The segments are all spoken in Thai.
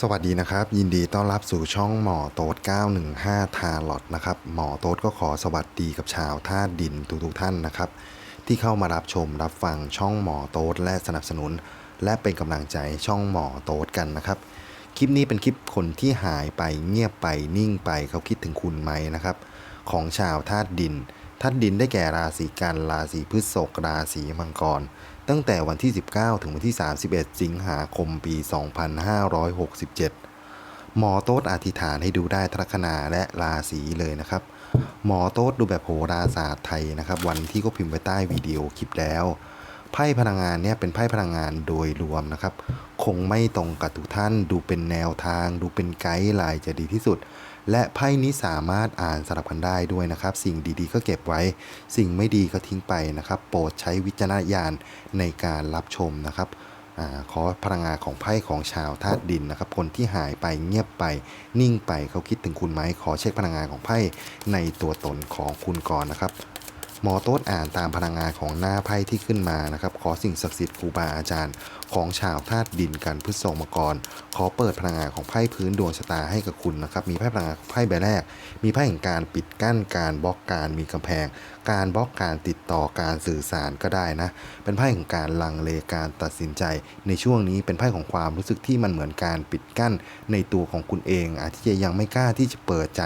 สวัสดีนะครับ ยินดีต้อนรับสู่ช่องหมอโต๊ด915 ทาลอตนะครับ หมอโต๊ดก็ขอสวัสดีกับชาวท่าตุดินทุกๆท่านนะครับ ที่เข้ามารับชมรับฟังช่องหมอโต๊ดและสนับสนุน และเป็นกำลังใจช่องหมอโต๊ดกันนะครับ คลิปนี้เป็นคลิปคนที่หายไปเงียบไปนิ่งไปเขาคิดถึงคุณไหมนะครับ ของชาวธาตุดินธาตุดินได้แก่ราศีกันราศีพฤษภราศีมังกร ตั้งแต่วันที่ 19 ถึงวันที่ 31 สิงหาคมปี 2567 หมอโต๊ดอธิษฐานให้ดูได้ทัคนาและราศีเลยนะครับ หมอโต๊ดดูแบบโหราศาสตร์ไทยนะครับ วันที่ก็พิมพ์ไว้ใต้วิดีโอคลิปแล้วไพ่พลังงานเนี่ยเป็นไพ่พลังงานโดยรวมนะครับ คงไม่ตรงกับทุกท่านดูเป็นแนวทาง ดูเป็นไกด์ไลน์จะดีที่สุด และไพ่นี้สามารถอ่านสลับกันได้ด้วยนะครับ สิ่งดีๆ ก็เก็บไว้ สิ่งไม่ดีก็ทิ้งไปนะครับ โปรดใช้วิจารณญาณในการรับชมนะครับอขอพลังงานของไพ่ของชาวธาตุดินนะครับ คนที่หายไปเงียบไป นิ่งไปเขาคิดถึงคุณไหมขอเช็คพลังงานของไพ่ในตัวตนของคุณก่อนนะครับหมอโต๊ดอ่านตามพลังงานของหน้าไพ่ที่ขึ้นมานะครับ ขอสิ่งศักดิ์สิทธิ์ครูบาอาจารย์ ของชาวธาตุดินกันพฤษภมกร ขอเปิดพลังงานของไพ่พื้นดวงชะตาให้กับคุณนะครับ มีไพ่พลังงานของไพ่ใบแรก มีไพ่แห่งการปิดกั้นการบล็อกการมีกำแพง การบล็อกการติดต่อการสื่อสารก็ได้นะ เป็นไพ่ของการลังเลการตัดสินใจ ในช่วงนี้เป็นไพ่ของความรู้สึกที่มันเหมือนการปิดกั้นในตัวของคุณเอง อาจจะยังไม่กล้าที่จะเปิดใจ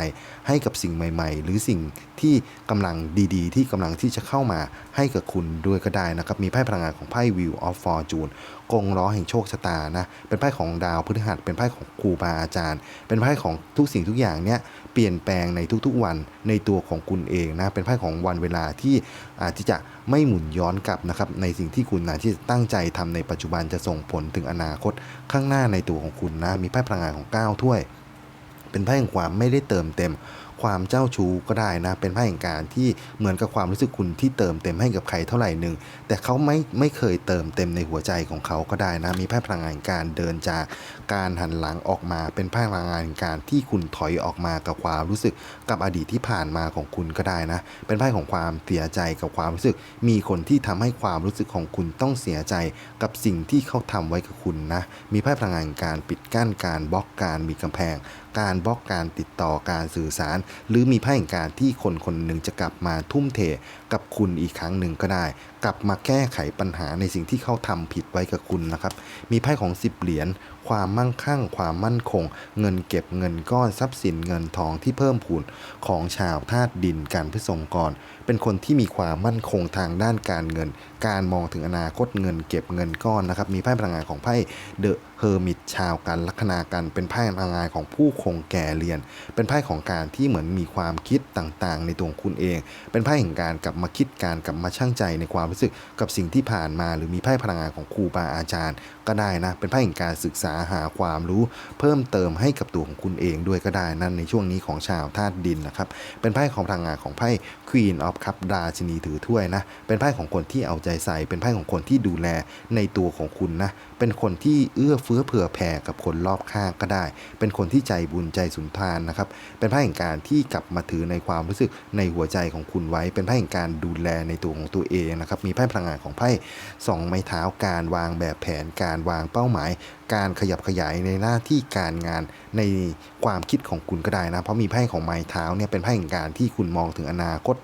ให้กับสิ่งใหม่ ๆ หรือสิ่งที่กำลังดีๆ ที่กำลังที่จะเข้ามาให้กับคุณด้วยก็ได้นะครับ มีไพ่พลังงานของไพ่ Wheel of Fortune กงล้อแห่งโชคชะตานะ เป็นไพ่ของดาวพฤหัส เป็นไพ่ของครูบาอาจารย์ เป็นไพ่ของทุกสิ่งทุกอย่างเนี่ยเปลี่ยนแปลงในทุกๆวันในตัวของคุณเองนะ เป็นไพ่ของวันเวลาที่อาจจะไม่หมุนย้อนกลับนะครับ ในสิ่งที่คุณนะที่ตั้งใจทำในปัจจุบันจะส่งผลถึงอนาคตข้างหน้าในตัวของคุณนะ มีไพ่พลังงานของ 9 ถ้วย เป็นไพ่แห่งความไม่ได้เติมเต็ม ความเจ้าชู้ก็ได้นะ เป็นไพ่แห่งการที่เหมือนกับความรู้สึกคุณที่เติมเต็มให้กับใครเท่าไหร่หนึ่งแต่เขาไม่ไม่เคยเติมเต็มในหัวใจของเขาก็ได้นะ มีไพ่พลังงานการเดินจากการหันหลังออกมา เป็นไพ่พลังงานการที่คุณถอยออกมากับความรู้สึกกับอดีตที่ผ่านมาของคุณก็ได้นะ เป็นไพ่ของความเสียใจกับความรู้สึก มีคนที่ทำให้ความรู้สึกของคุณต้องเสียใจกับสิ่งที่เขาทำไว้กับคุณนะ มีไพ่พลังงานการปิดกั้นการบล็อกการมีกำแพง การบล็อกการติดต่อการสื่อสาร หรือมีไพ่แห่งการที่คนคนหนึ่งจะกลับมาทุ่มเทกับคุณอีกครั้งหนึ่งก็ได้ กลับมาแก้ไขปัญหาในสิ่งที่เขาทำผิดไว้กับคุณนะครับ มีไพ่ของ 10 เหรียญ ความมั่งคั่ง ความมั่นคง เงินเก็บเงินก้อนทรัพย์สินเงินทองที่เพิ่มพูนของชาวธาตุดินการพฤษภกร เป็นคนที่มีความมั่นคงทางด้านการเงิน การมองถึงอนาคตเงินเก็บเงินก้อนนะครับมีไพ่พลังงานของไพ่เดอะเฮอร์มิตชาวกันลัคนากันเป็นไพ่พลังงานของผู้คงแก่เรียน เป็นไพ่ของการที่เหมือนมีความคิดต่างๆ ในตัวคุณเอง เป็นไพ่แห่งการกลับมาคิดการกลับมาชั่งใจในความรู้สึกกับสิ่งที่ผ่านมา หรือมีไพ่พลังงานของครูบาอาจารย์ ก็ได้นะ เป็นไพ่แห่งการศึกษาหาความรู้ เพิ่มเติมให้กับตัวของคุณเองด้วยก็ได้นั่นในช่วงนี้ของชาวธาตุดินนะครับ เป็นไพ่ของพลังงานของไพ่ Queen of Cup ราชินีถือถ้วยนะ เป็นไพ่ของคนที่เอาใจใส่ เป็นไพ่ของคนที่ดูแลในตัวของคุณนะเป็นคนที่เอื้อเฟื้อเผื่อแผ่กับคนรอบข้างก็ได้ เป็นคนที่ใจบุญใจสุนทานนะครับ เป็นไพ่แห่งการที่กลับมาถือในความรู้สึกในหัวใจของคุณไว้ เป็นไพ่แห่งการดูแลในตัวของตัวเองนะครับ มีไพ่พลังงานของไพ่สองไม้เท้าการวางแบบแผนการวางเป้าหมาย การขยับขยายในหน้าที่การงานในความคิดของคุณก็ได้นะ เพราะมีไพ่ของไม้เท้าเนี่ยเป็นไพ่แห่งการที่คุณมองถึงอนาคต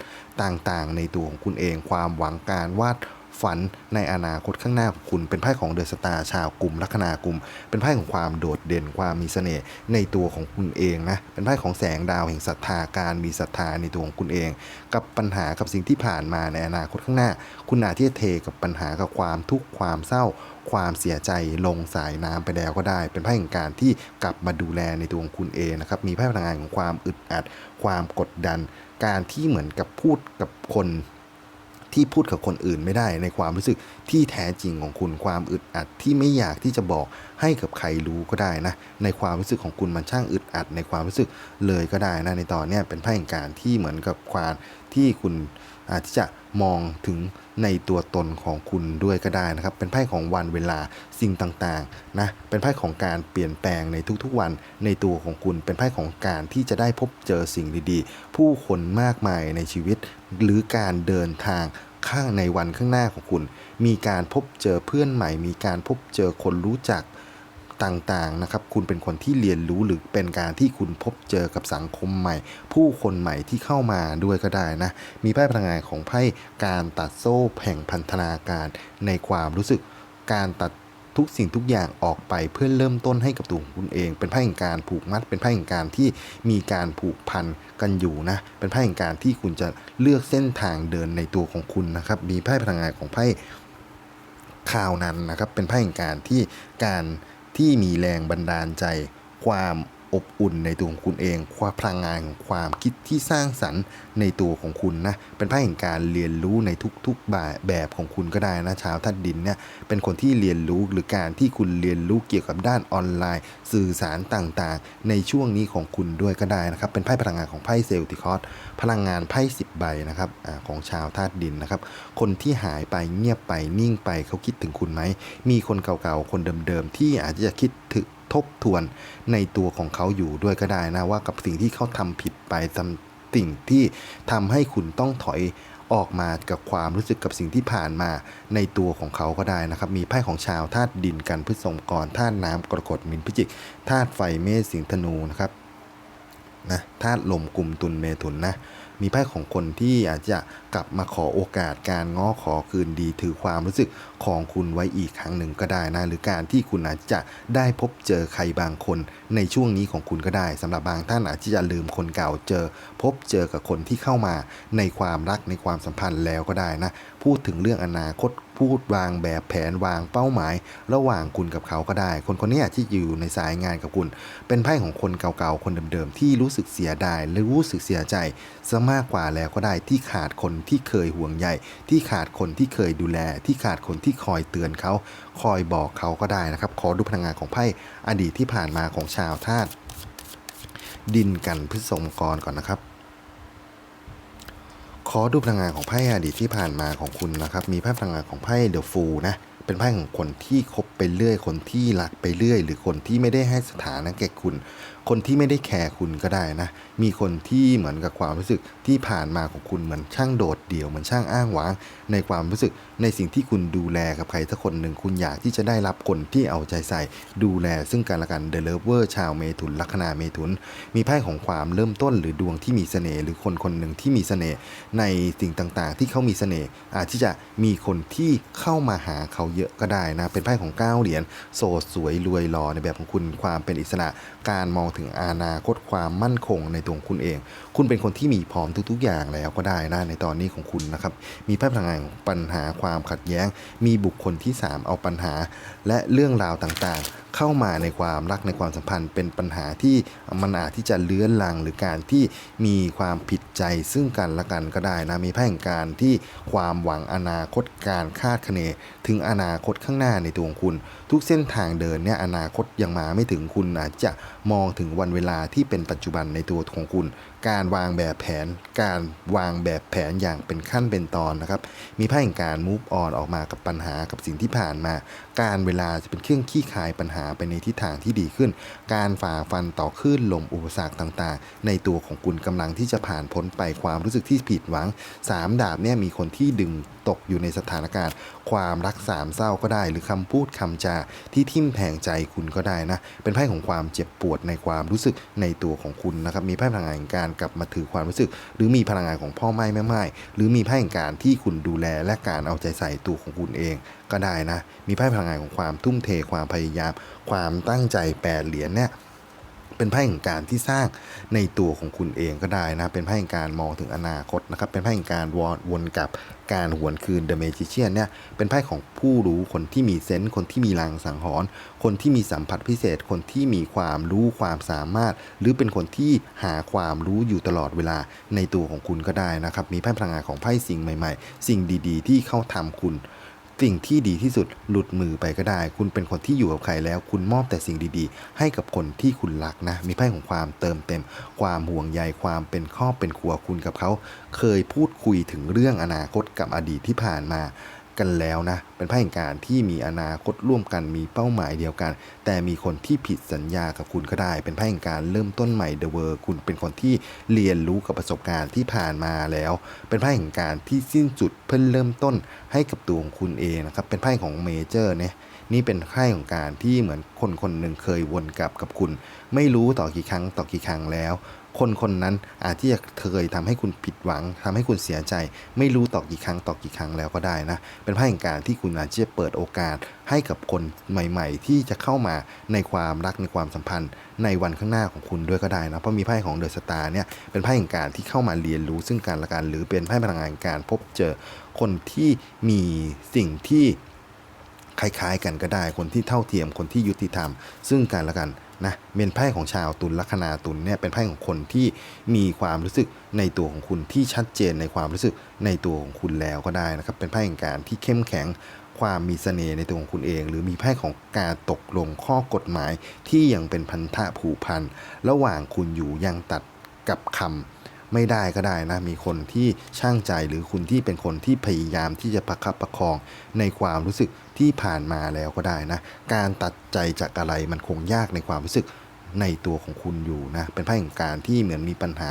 ต่างๆ ในตัวของคุณเอง ความหวังการวาด ฝันในอนาคตข้างหน้าของคุณ เป็นไพ่ของเดอะสตาร์ชาวกลุ่มลัคนากลุ่มเป็นไพ่ของความโดดเด่นความมีเสน่ห์ในตัวของคุณเองนะเป็นไพ่ของแสงดาวแห่งศรัทธาการมีศรัทธาในตัวของคุณเอง กับปัญหากับสิ่งที่ผ่านมาในอนาคตข้างหน้า คุณอาจที่จะเทกับปัญหากับความทุกข์ความเศร้า ความเสียใจลงสายน้ำไปแล้วก็ได้ เป็นไพ่แห่งการที่กลับมาดูแลในตัวของคุณเองนะครับมีไพ่พลังงานของความอึดอัด ความกดดัน การที่เหมือนกับพูดกับคน ที่พูดกับคนอื่นไม่ได้ในความรู้สึกที่แท้จริงของคุณความอึดอัดที่ไม่อยากที่จะบอก ให้กับใครรู้ก็ได้นะ ในความรู้สึกของคุณมันช่างอึดอัด ในความรู้สึกเลยก็ได้นะในตอนนี้เป็นไพ่แห่งการที่เหมือนกับความที่คุณอาจจะมองถึงในตัวตนของคุณด้วยก็ได้นะครับ เป็นไพ่ของวันเวลาสิ่งต่างๆนะ เป็นไพ่ของการเปลี่ยนแปลงในทุกๆวันในตัวของคุณ เป็นไพ่ของการที่จะได้พบเจอสิ่งดีๆ ผู้คนมากมายในชีวิต หรือการเดินทางข้างในวันข้างหน้าของคุณ มีการพบเจอเพื่อนใหม่ มีการพบเจอคนรู้จัก ต่างๆนะครับคุณเป็นคนที่เรียนรู้หรือเป็นการที่คุณพบเจอกับสังคมใหม่ ผู้คนใหม่ที่เข้ามาด้วยก็ได้นะ มีไพ่พลังงานของไพ่การตัดโซ่แห่งพันธนาการในความรู้สึกการตัดทุกสิ่งทุกอย่างออกไปเพื่อเริ่มต้นให้กับตัวของคุณเอง เป็นไพ่แห่งการผูกมัด เป็นไพ่แห่งการที่มีการผูกพันกันอยู่นะ เป็นไพ่แห่งการที่คุณจะเลือกเส้นทางเดินในตัวของคุณนะครับ มีไพ่พลังงานของไพ่ข่าวนั้นนะครับ เป็นไพ่แห่งการที่การ ที่มีแรงบันดาลใจ ความ อบอุ่นในตัวของคุณเอง ความพลังงานของความคิดที่สร้างสรรค์ในตัวของคุณนะ เป็นไพ่แห่งการเรียนรู้ในทุกๆแบบแบบของคุณก็ได้นะชาวธาตุดินเนี่ยเป็นคนที่เรียนรู้หรือการที่คุณเรียนรู้เกี่ยวกับด้านออนไลน์ สื่อสารต่างๆ ในช่วงนี้ของคุณด้วยก็ได้นะครับ เป็นไพ่พลังงานของไพ่เซลติคอสพลังงานไพ่10ใบนะครับอของชาวธาตุดินนะครับ คนที่หายไปเงียบไปนิ่งไปเขาคิดถึงคุณไหมมีคนเก่าๆคนเดิมๆที่อาจจะคิดถึง ทบทวนในตัวของเขาอยู่ด้วยก็ได้นะว่ากับสิ่งที่เขาทำผิดไปสิ่งที่ทำให้คุณต้องถอยออกมากับความรู้สึกกับสิ่งที่ผ่านมาในตัวของเขาก็ได้นะครับ มีไพ่ของชาวธาตุดินกันพฤษภกรธาตุน้ำกรกฎมินพิจิกธาตุไฟเมษสิงธนูนะครับนะธาตุลมกลุ่มตุลเมถุนนะ มีไพ่ของคนที่อาจจะกลับมาขอโอกาสการง้อขอคืนดี ถือความรู้สึกของคุณไว้อีกครั้งหนึ่งก็ได้นะ หรือการที่คุณอาจจะได้พบเจอใครบางคนในช่วงนี้ของคุณก็ได้สำหรับบางท่านอาจจะลืมคนเก่าเจอ พบเจอกับคนที่เข้ามาในความรักในความสัมพันธ์แล้วก็ได้นะ พูดถึงเรื่องอนาคต พูดวางแบบแผนวางเป้าหมาย ระหว่างคุณกับเขาก็ได้ คนคนนี้อาจจะอยู่ในสายงานกับคุณ เป็นไพ่ของคนเก่าๆคนเดิมๆที่รู้สึกเสียดายหรือรู้สึกเสียใจซะมากกว่าแล้วก็ได้ที่ขาดคนที่เคยห่วงใยที่ขาดคนที่เคยดูแล ที่ขาดคนที่คอยเตือนเขา คอยบอกเขาก็ได้นะครับ ขอดูพลังงานของไพ่อดีตที่ผ่านมาของชาวธาตุดินกันพฤษภกรก่อนนะครับ ขอดูพลังงานของไพ่อดีตที่ผ่านมาของคุณนะครับ มีไพ่พลังงานของไพ่เดอะฟูนะ เป็นไพ่ของคนที่คบไปเรื่อย คนที่รักไปเรื่อย หรือคนที่ไม่ได้ให้สถานะแก่คุณ คนที่ไม่ได้แคร์คุณก็ได้นะ มีคนที่เหมือนกับความรู้สึกที่ผ่านมาของคุณเหมือนช่างโดดเดี่ยวเหมือนช่างอ้างว้าง ในความรู้สึกในสิ่งที่คุณดูแลกับใครสักคนหนึ่งคุณอยากที่จะได้รับคนที่เอาใจใส่ ดูแลซึ่งกันและกันเดลเวอร์ชาวเมถุนลัคนาเมถุน มีไพ่ของความเริ่มต้นหรือดวงที่มีเสน่ห์หรือคนคนหนึ่งที่มีเสน่ห์ในสิ่งต่างๆ ที่เขามีเสน่ห์อาจที่จะมีคนที่เข้ามาหาเขาเยอะก็ได้นะ เป็นไพ่ของเก้าเหรียญโสดสวยรวยหล่อในแบบของคุณความเป็นอิสระ การมองถึงอนาคตความมั่นคงในตัวคุณเอง คุณเป็นคนที่มีพร้อมทุก ๆ อย่างแล้วก็ได้นะในตอนนี้ของคุณนะครับมีไพ่พลังงานปัญหาความขัดแย้ง มีบุคคลที่ 3 เอาปัญหา และเรื่องราวต่างๆ เข้ามาในความรักในความสัมพันธ์ เป็นปัญหาที่มันอาจที่จะเลื้อนลังหรือการที่มีความผิดใจซึ่งกันและกันก็ได้นะมีไพ่แห่งการที่ความหวังอนาคตการคาดคะเน ถึงอนาคตข้างหน้าในตัวของคุณ ทุกเส้นทางเดินเนี่ยอนาคตยังมาไม่ถึงคุณอาจจะมองถึงวันเวลาที่เป็นปัจจุบันในตัวของคุณ การวางแบบแผน การวางแบบแผนอย่างเป็นขั้นเป็นตอนนะครับ มีไพ่แห่งการ move on ออกมากับปัญหากับสิ่งที่ผ่านมา การเวลาจะเป็นเครื่องขี้คายปัญหาไปในทิศทางที่ดีขึ้น การฝ่าฟันต่อคลื่นลมอุปสรรคต่างๆ ในตัวของคุณกำลังที่จะผ่านพ้นไปความรู้สึกที่ผิดหวังสามดาบเนี่ยมีคนที่ดึงตกอยู่ในสถานการณ์ ความรักสามเศร้าก็ได้ หรือคำพูดคำจาที่ทิ่มแทงใจคุณก็ได้นะ เป็นไพ่ของความเจ็บปวดในความรู้สึกในตัวของคุณนะครับมีไพ่พลังงานการกลับมาถือความรู้สึก หรือมีพลังงานของพ่อไม้แม่ไม้หรือมีไพ่แห่งการที่คุณดูแลและการเอาใจใส่ตัวของคุณเอง ก็ได้นะ มีไพ่พลังงานของความทุ่มเทความพยายาม ความตั้งใจแปดเหรียญเนี่ยเป็นไพ่แห่งการที่สร้างในตัวของคุณเองก็ได้นะ เป็นไพ่แห่งการมองถึงอนาคตนะครับ เป็นไพ่แห่งการวนวนกับการหวนคืน The Magician เนี่ย เป็นไพ่ของผู้รู้คนที่มีเซนส์คนที่มีลางสังหรณ์คนที่มีสัมผัสพิเศษ คนที่มีความรู้ความสามารถ หรือเป็นคนที่หาความรู้อยู่ตลอดเวลาในตัวของคุณก็ได้นะครับ มีไพ่พลังงานของไพ่สิ่งใหม่ ๆ สิ่งดี ๆ ที่เข้าทำคุณ สิ่งที่ดีที่สุดหลุดมือไปก็ได้ คุณเป็นคนที่อยู่กับใครแล้ว คุณมอบแต่สิ่งดีๆ ให้กับคนที่คุณรักนะ มีไพ่ของความเติมเต็ม ความห่วงใยความเป็นครอบเป็นครัวคุณกับเขา เคยพูดคุยถึงเรื่องอนาคตกับอดีตที่ผ่านมา กันแล้วนะ เป็นไพ่แห่งการที่มีอนาคตร่วมกันมีเป้าหมายเดียวกัน แต่มีคนที่ผิดสัญญากับคุณก็ได้ เป็นไพ่แห่งการเริ่มต้นใหม่เดอะเวอร์คุณเป็นคนที่เรียนรู้กับประสบการณ์ที่ผ่านมาแล้ว เป็นไพ่แห่งการที่สิ้นสุดเพื่อเริ่มต้นให้กับตัวของคุณเองนะครับ เป็นไพ่ของเมเจอร์เนี่ยนี่เป็นไพ่ของการที่เหมือนคนคนหนึ่งเคยวนกลับกับคุณ ไม่รู้ต่อกี่ครั้งต่อกี่ครั้งแล้ว คนคนนั้นอาจที่จะเคยทำให้คุณผิดหวังทำให้คุณเสียใจ ไม่รู้ต่อกี่ครั้งต่อกี่ครั้งแล้วก็ได้นะ เป็นไพ่แห่งการที่คุณอาจจะเปิดโอกาสให้กับคนใหม่ ๆ ที่จะเข้ามาในความรักในความสัมพันธ์ ในวันข้างหน้าของคุณด้วยก็ได้นะ เพราะมีไพ่ของเดอะสตาร์เนี่ยเป็นไพ่แห่งการที่เข้ามาเรียนรู้ซึ่งกันและกันหรือเป็นไพ่พลังงานการพบเจอคนที่มีสิ่งที่คล้ายๆ กันก็ได้ คนที่เท่าเทียม คนที่ยุติธรรม ซึ่งกันและกัน นะเป็นไพ่ของชาวตุลลัคนาตุลเนี่ยเป็นไพ่ของคนที่มีความรู้สึกในตัวของคุณที่ชัดเจนในความรู้สึกในตัวของคุณแล้วก็ได้นะครับ เป็นไพ่แห่งการที่เข้มแข็งความมีเสน่ห์ในตัวของคุณเอง หรือมีไพ่ของการตกลงข้อกฎหมายที่ยังเป็นพันธะผูกพันระหว่างคุณอยู่ยังตัดกับคำ ไม่ได้ก็ได้นะ มีคนที่ช่างใจหรือคุณที่เป็นคนที่พยายามที่จะประคับประคองในความรู้สึกที่ผ่านมาแล้วก็ได้นะ การตัดใจจากอะไรมันคงยากในความรู้สึกในตัวของคุณอยู่นะ เป็นไพ่แห่งการที่เหมือนมีปัญหา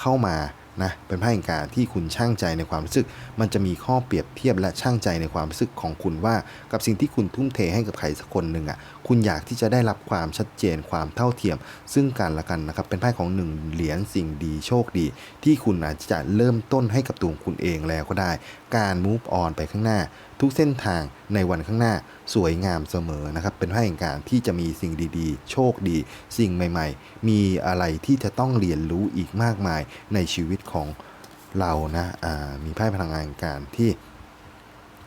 เข้ามา นะเป็นไพ่แห่งการที่คุณช่างใจในความรู้สึก มันจะมีข้อเปรียบเทียบและช่างใจในความรู้สึกของคุณว่า กับสิ่งที่คุณทุ่มเทให้กับใครสักคนหนึ่งอะคุณอยากที่จะได้รับความชัดเจนความเท่าเทียม ซึ่งกันและกันนะครับเป็นไพ่ของหนึ่งเหรียญสิ่งดีโชคดี ที่คุณอาจจะเริ่มต้นให้กับตัวงคุณเองแล้วก็ได้ การ move on ไปข้างหน้า ทุกเส้นทางในวันข้างหน้าสวยงามเสมอนะครับ เป็นไพ่แห่งการที่จะมีสิ่งดีๆ โชคดี สิ่งใหม่ ๆ มีอะไรที่จะต้องเรียนรู้อีกมากมายในชีวิตของเรานะามีไพ่พลังงานการที่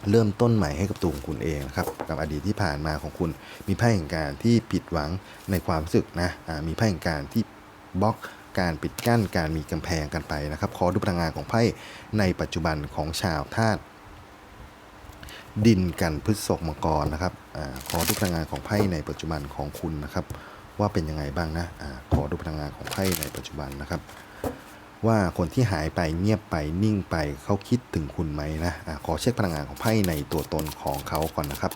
เริ่มต้นใหม่ให้กับตัวของคุณเองนะครับกับอดีตที่ผ่านมาของคุณ มีไพ่แห่งการที่ผิดหวังในความรู้สึกนะมีไพ่แห่งการที่บล็อกการปิดกั้นการมีกำแพงกันไปนะครับ ขอดูพลังงานของไพ่ในปัจจุบันของชาวธาตุ ดินกันพฤษภมังกรนะครับอขอดูพลังงานของไพ่ในปัจจุบันของคุณนะครับ ว่าเป็นยังไงบ้างนะอขอดูพลังงานของไพ่ในปัจจุบันนะครับ ว่าคนที่หายไปเงียบไปนิ่งไปเขาคิดถึงคุณไหมนะอะขอเช็คพลังงานของไพ่ในตัวตนของเขาก่อนนะครับ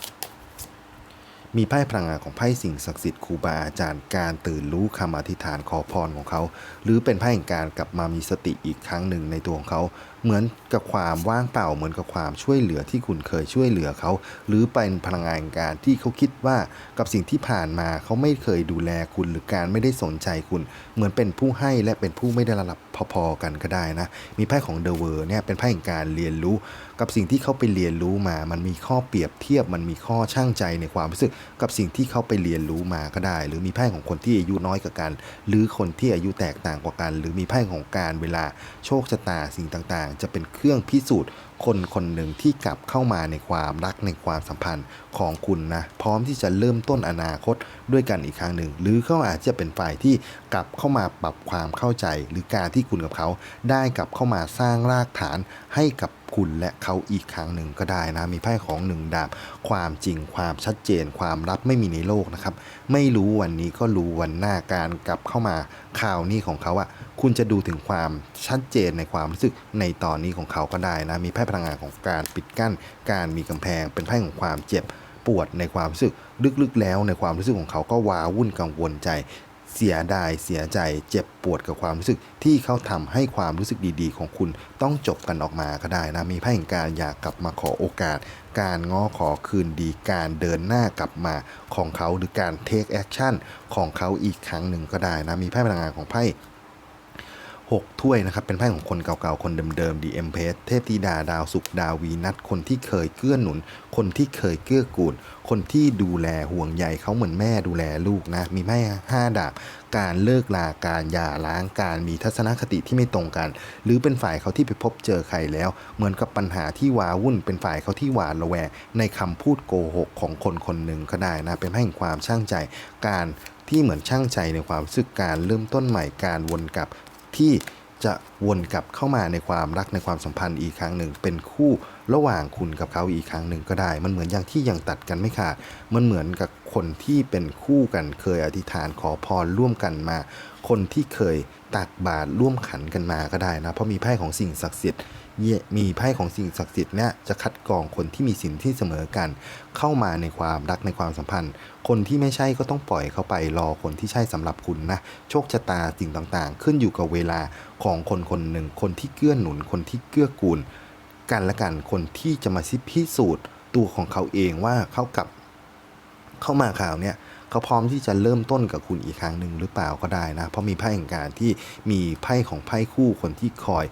มีไพ่พลังงานของไพ่สิ่งศักดิ์สิทธิ์ครูบาอาจารย์การตื่นรู้คำอธิษฐานขอพรของเขา หรือเป็นไพ่แห่งการกลับมามีสติอีกครั้งหนึ่งในตัวของเขา เหมือนกับความว่างเปล่าเหมือนกับความช่วยเหลือที่คุณเคยช่วยเหลือเขา หรือเป็นพลังงานการที่เขาคิดว่ากับสิ่งที่ผ่านมาเขาไม่เคยดูแลคุณหรือการไม่ได้สนใจคุณ เหมือนเป็นผู้ให้และเป็นผู้ไม่ได้รับพอๆกันก็ได้นะ มีไพ่ของเดอะเวอร์เนี่ยเป็นไพ่แห่งการเรียนรู้ กับสิ่งที่เขาไปเรียนรู้มา มันมีข้อเปรียบเทียบมันมีข้อช่างใจในความรู้สึก กับสิ่งที่เขาไปเรียนรู้มาก็ได้ หรือมีไพ่ของคนที่อายุน้อยกว่ากัน หรือคนที่อายุแตกต่างกว่ากัน หรือมีไพ่ของการเวลาโชคชะตาสิ่งต่างจะเป็นเครื่องพิสูจน์ คนคนหนึ่งที่กลับเข้ามาในความรักในความสัมพันธ์ของคุณนะ พร้อมที่จะเริ่มต้นอนาคตด้วยกันอีกครั้งหนึ่ง หรือเขาอาจจะเป็นฝ่ายที่กลับเข้ามาปรับความเข้าใจ หรือการที่คุณกับเขาได้กลับเข้ามาสร้างรากฐานให้กับ คุณและเขาอีกครั้งหนึ่งก็ได้นะ มีไพ่ของหนึ่งดาบ ความจริงความชัดเจน ความลับไม่มีในโลกนะครับ ไม่รู้วันนี้ก็รู้วันหน้าการกลับเข้ามาข่าวนี้ของเขาอะคุณจะดูถึงความชัดเจนในความรู้สึกในตอนนี้ของเขาก็ได้นะ มีไพ่พลังงานของการปิดกั้น การมีกำแพง เป็นไพ่ของความเจ็บปวดในความรู้สึกลึกๆ แล้วในความรู้สึกของเขาก็ว้าวุ่นกังวลใจ เสียดายเสียใจเจ็บปวดกับความรู้สึกที่เขาทำให้ความรู้สึกดีๆ ของคุณต้องจบกันออกมาก็ได้นะ มีไพ่แห่งการอยากกลับมาขอโอกาส การง้อขอคืนดีการเดินหน้ากลับมาของเขาหรือการเทคแอคชั่นของเขาอีกครั้งหนึ่งก็ได้นะ มีไพ่พลังงานของไพ่ 6 ถ้วยนะครับ เป็นไพ่ของคนเก่าๆ คนเดิมๆ ดีเอ็มเพสเทพธิดาดาวสุกร์ดาววีนัทคนที่เคยเกื้อหนุน คนที่เคยเกื้อกูล คนที่ดูแลห่วงใยเขาเหมือนแม่ดูแลลูกนะ มีไพ่ห้าดาบ การเลิกลาการหย่าร้างการมีทัศนคติที่ไม่ตรงกัน หรือเป็นฝ่ายเขาที่ไปพบเจอใครแล้ว เหมือนกับปัญหาที่วาวุ่น เป็นฝ่ายเขาที่หวาดระแวงในคำพูดโกหกของคนคนหนึ่งก็ได้นะ เป็นไพ่แห่งความช่างใจ การที่เหมือนช่างใจในความรู้สึกการเริ่มต้นใหม่การวนกลับ ที่จะวนกลับเข้ามาในความรักในความสัมพันธ์อีกครั้งหนึ่ง เป็นคู่ระหว่างคุณกับเขาอีกครั้งหนึ่งก็ได้ มันเหมือนอย่างที่ยังตัดกันไม่ขาด มันเหมือนกับคนที่เป็นคู่กันเคยอธิษฐานขอพรร่วมกันมา คนที่เคยตักบาตรร่วมขันกันมาก็ได้นะ เพราะมีไพ่ของสิ่งศักดิ์สิทธิ์ มีไพ่ของสิ่งศักดิ์สิทธิ์เนี่ยจะคัดกรองคนที่มีสินที่เสมอกัน เข้ามาในความรักในความสัมพันธ์ คนที่ไม่ใช่ก็ต้องปล่อยเขาไปรอคนที่ใช่สำหรับคุณนะโชคชะตาสิ่งต่างๆ ขึ้นอยู่กับเวลาของคนคนหนึ่ง คนที่เกื้อหนุนคนที่เกื้อกูล กันและกันคนที่จะมาซิพิสูจน์ตัวของเขาเองว่าเขากับเข้ามาข่าวเนี่ยเขาพร้อมที่จะเริ่มต้นกับคุณอีกครั้งหนึ่งหรือเปล่าก็ได้นะ เพราะมีไพ่แห่งการที่มีไพ่ของไพ่คู่คนที่คอย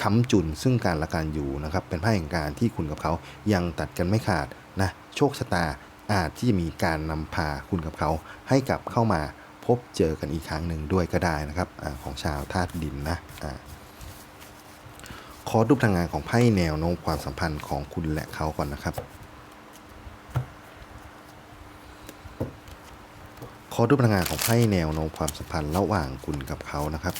ค้ำจุนซึ่งกันและกันอยู่นะครับเป็นไพ่แห่งการที่คุณกับเขายังตัดกันไม่ขาดนะโชคชะตาอาจที่จะมีการนำพาคุณกับเขา ให้กลับเข้ามาพบเจอกันอีกครั้งหนึ่งด้วยก็ได้นะครับอของชาวธาตุดินนะอขอดูพลังงานของไพ่แนวโน้มความสัมพันธ์ของคุณและเขาก่อนนะครับ ขอดูพลังงานของไพ่แนวโน้มความสัมพันธ์ระหว่างคุณกับเขานะครับ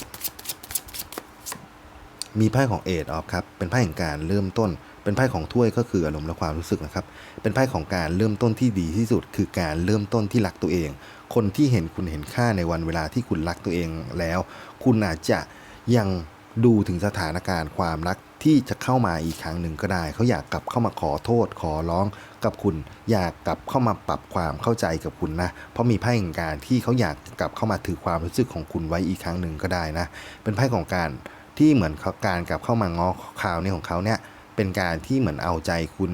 มีไพ่ของเอดออฟครับ เป็นไพ่แห่งการเริ่มต้น เป็นไพ่ของถ้วยก็คืออารมณ์และความรู้สึกนะครับ เป็นไพ่ของการเริ่มต้นที่ดีที่สุด คือการเริ่มต้นที่รักตัวเอง คนที่เห็นคุณเห็นค่าในวันเวลาที่คุณรักตัวเองแล้ว คุณอาจจะยังดูถึงสถานการณ์ความรักที่จะเข้ามาอีกครั้งหนึ่งก็ได้ เขาอยากกลับเข้ามาขอโทษ ขอร้องกับคุณ อยากกลับเข้ามาปรับความเข้าใจกับคุณนะ เพราะมีไพ่แห่งการที่เขาอยากกลับเข้ามาถือความรู้สึกของคุณไว้อีกครั้งหนึ่งก็ได้นะ เป็นไพ่ของการ ที่เหมือนการกลับเข้ามาง้อข่าวนี้ของเขาเนี่ยเป็นการที่เหมือนเอาใจคุณ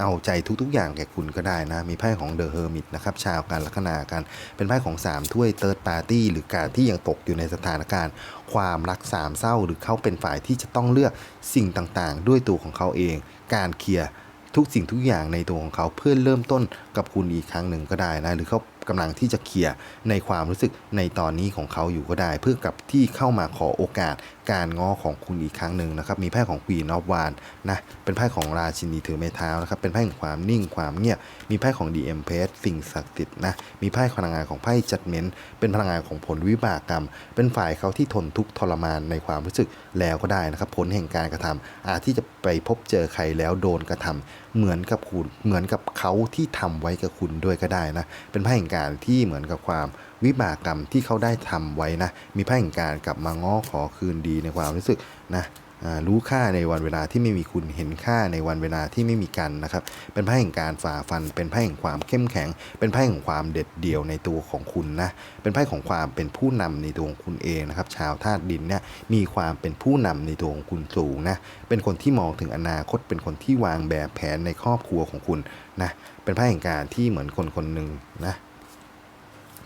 เอาใจทุกๆอย่างแก่คุณก็ได้นะ มีไพ่ของเดอะเฮอร์มิตนะครับชาวการลัคนากันเป็นไพ่ของ 3 ถ้วยเติร์ดปาร์ตี้หรือการที่ยังตกอยู่ในสถานการณ์ ความรักสามเศร้าหรือเขาเป็นฝ่ายที่จะต้องเลือกสิ่งต่างๆ ด้วยตัวของเขาเอง การเคลียร์ทุกสิ่งทุกอย่างในตัวของเขาเพื่อเริ่มต้นกับคุณอีกครั้งหนึ่งก็ได้นะหรือเขากำลังที่จะเคลียร์ในความรู้สึกในตอนนี้ของเขาอยู่ก็ได้ เพื่อกับที่เข้ามาขอโอกาสการง้อของคุณอีกครั้งหนึ่งนะครับมีไพ่ของ Queen of w a n นะเป็นไพ่ของราชินีถือไม้เท้านะครับเป็นไพ่แห่งความนิ่งความเงียบมีไพ่ของ The Empress สิ่งศักดิ์สิทธิ์นะมีไพ่พลังงานของไพ่จัดเมนเป็นพลังงานของผลวิบากกรรม เป็นฝ่ายเขาที่ทนทุกข์ทรมานในความรู้สึกแล้วก็ได้นะครับผลแห่งการกระทำอาจที่จะไปพบเจอใครแล้วโดนกระทำ เหมือนกับคุณ เหมือนกับเขาที่ทำไว้กับคุณด้วยก็ได้นะ เป็นไพ่แห่งการที่เหมือนกับความวิบากกรรมที่เขาได้ทำไว้นะ มีไพ่แห่งการกลับมาง้อขอคืนดีในความรู้สึกนะ รู้ค่าในวันเวลาที่ไม่มีคุณเห็นค่าในวันเวลาที่ไม่มีกันนะครับ เป็นไพ่แห่งการฝ่าฟัน เป็นไพ่แห่งความเข้มแข็ง เป็นไพ่แห่งความเด็ดเดี่ยวในตัวของคุณนะ เป็นไพ่ของความเป็นผู้นำในตัวของคุณเองนะครับ ชาวธาตุดินเนี่ยมีความเป็นผู้นำในตัวของคุณสูงนะ เป็นคนที่มองถึงอนาคต เป็นคนที่วางแบบแผนในครอบครัวของคุณนะ เป็นไพ่แห่งการที่เหมือนคนคนหนึ่งนะ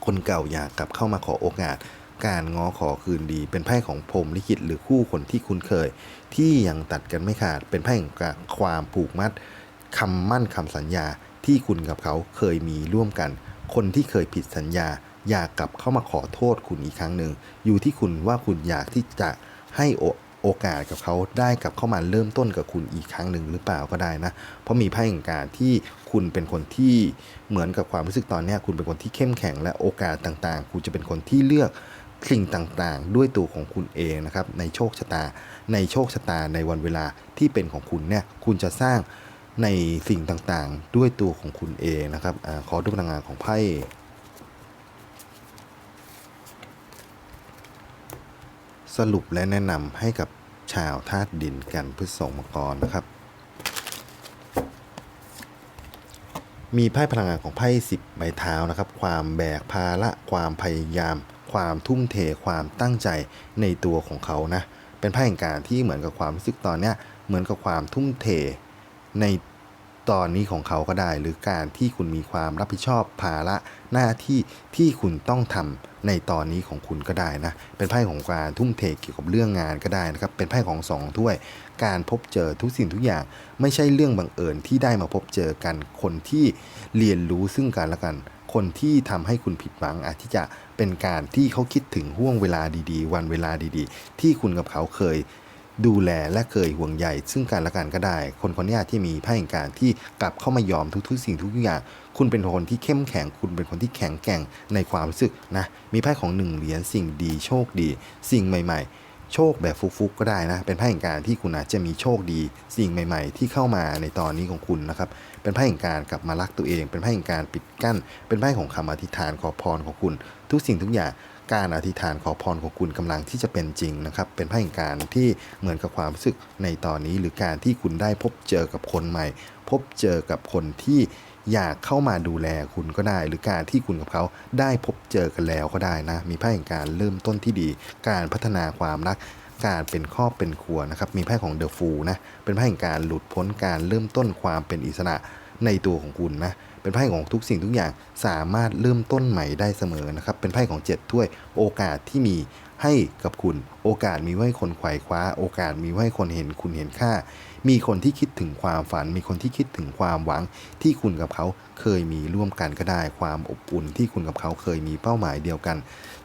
คนเก่าอยากกลับเข้ามาขอโอกาส การง้อขอคืนดี เป็นไพ่ของพรมลิขิตหรือคู่คนที่คุ้นเคย ที่ยังตัดกันไม่ขาด เป็นไพ่แห่งความผูกมัดคำมั่นคำสัญญาที่คุณกับเขาเคยมีร่วมกัน คนที่เคยผิดสัญญา อยากกลับเข้ามาขอโทษคุณอีกครั้งหนึ่ง อยู่ที่คุณว่าคุณอยากที่จะให้โอโอกาสกับเขาได้กลับเข้ามาเริ่มต้นกับคุณอีกครั้งหนึ่งหรือเปล่าก็ได้นะ เพราะมีไพ่แห่งการที่คุณเป็นคนที่เหมือนกับความรู้สึกตอนนี้คุณเป็นคนที่เข้มแข็งและโอกาสต่างๆ คุณจะเป็นคนที่เลือก สิ่งต่างๆ ด้วยตัวของคุณเองนะครับในโชคชะตา ในโชคชะตาในวันเวลาที่เป็นของคุณเนี่ยคุณจะสร้างในสิ่งต่างๆ ด้วยตัวของคุณเองนะครับอขอดูพลังงานของไพ่สรุปและแนะนำให้กับชาวธาตุดินกันพฤษภมังกรนะครับ มีไพ่พลังงานของไพ่สิบใบเท้านะครับ ความแบกภาระความพยายาม ความทุ่มเทความตั้งใจในตัวของเขานะเป็นไพ่แห่งการที่เหมือนกับความรู้สึกตอนเนี้ยเหมือนกับความทุ่มเทในตอนนี้ของเขาก็ได้ หรือการที่คุณมีความรับผิดชอบภาระหน้าที่ที่คุณต้องทำในตอนนี้ของคุณก็ได้นะ เป็นไพ่ของการทุ่มเทเกี่ยวกับเรื่องงานก็ได้นะครับ เป็นไพ่ของสองถ้วย การพบเจอทุกสิ่งทุกอย่าง ไม่ใช่เรื่องบังเอิญที่ได้มาพบเจอกันคนที่เรียนรู้ซึ่งกันและกัน คนที่ทำให้คุณผิดหวังอาจที่จะเป็นการที่เขาคิดถึงห่วงเวลาดีๆ วันเวลาดีๆ ที่คุณกับเขาเคยดูแลและเคยห่วงใยซึ่งกันและกันก็ได้ คนคนนี้ที่มีไพ่แห่งการที่กลับเข้ามายอมทุกๆ สิ่งทุกอย่าง คุณเป็นคนที่เข้มแข็ง คุณเป็นคนที่แข็งแกร่งในความรู้สึกนะ มีไพ่ของหนึ่งเหรียญสิ่งดีโชคดี สิ่งใหม่ ๆ โชคแบบฟุกๆก็ได้นะ เป็นไพ่แห่งการที่คุณอาจจะมีโชคดีสิ่งใหม่ ๆ ที่เข้ามาในตอนนี้ของคุณนะครับ เป็นไพ่แห่งการกลับมารักตัวเอง เป็นไพ่แห่งการปิดกั้น เป็นไพ่ของคำอธิษฐานขอพรของคุณ ทุกสิ่งทุกอย่างการอธิษฐานขอพรของคุณกำลังที่จะเป็นจริงนะครับ เป็นไพ่แห่งการที่เหมือนกับความรู้สึกในตอนนี้ หรือการที่คุณได้พบเจอกับคนใหม่ พบเจอกับคนที่ อยากเข้ามาดูแลคุณก็ได้ หรือการที่คุณกับเขาได้พบเจอกันแล้วก็ได้นะ มีไพ่แห่งการเริ่มต้นที่ดี การพัฒนาความรักการเป็นครอบเป็นครัวนะครับ มีไพ่ของเดอะฟูนะ เป็นไพ่แห่งการหลุดพ้นการเริ่มต้นความเป็นอิสระ ในตัวของคุณนะ เป็นไพ่ของทุกสิ่งทุกอย่างสามารถเริ่มต้นใหม่ได้เสมอนะครับ เป็นไพ่ของเจ็ดถ้วยโอกาสที่มีให้กับคุณ โอกาสมีไว้ให้คนไขว่คว้า โอกาสมีไว้ให้คนเห็นคุณเห็นค่า มีคนที่คิดถึงความฝัน มีคนที่คิดถึงความหวัง ที่คุณกับเขาเคยมีร่วมกันก็ได้ ความอบอุ่นที่คุณกับเขาเคยมีเป้าหมายเดียวกัน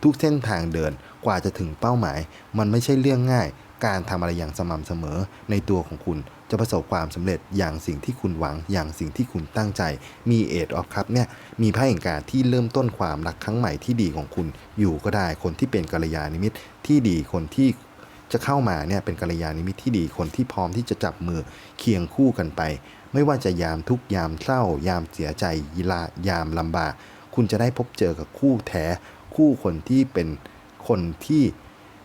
ทุกเส้นทางเดินกว่าจะถึงเป้าหมาย มันไม่ใช่เรื่องง่าย การทำอะไรอย่างสม่ำเสมอในตัวของคุณ จะประสบความสำเร็จอย่างสิ่งที่คุณหวังอย่างสิ่งที่คุณตั้งใจ มีเอทออฟคัพเนี่ยมีไพ่แห่งการที่เริ่มต้นความรักครั้งใหม่ที่ดีของคุณอยู่ก็ได้คนที่เป็นกัลยาณมิตรที่ดีคนที่จะเข้ามาเนี่ยเป็นกัลยาณมิตรที่ดีคนที่พร้อมที่จะจับมือเคียงคู่กันไป ไม่ว่าจะยามทุกยามเศร้า ยามเสียใจยีลายามลำบาก คุณจะได้พบเจอกับคู่แท้ คู่คนที่เป็นคนที่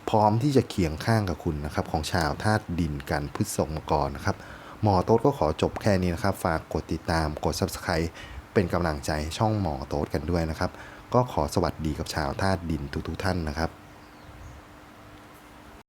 พร้อมที่จะเคียงข้างกับคุณนะครับ ของชาวธาตุดินกันพฤษภมกรนะครับ หมอโต๊ดก็ขอจบแค่นี้นะครับ ฝากกดติดตามกด subscribe เป็นกำลังใจช่องหมอโต๊ดกันด้วยนะครับ ก็ขอสวัสดีกับชาวธาตุดินทุกๆท่านนะครับ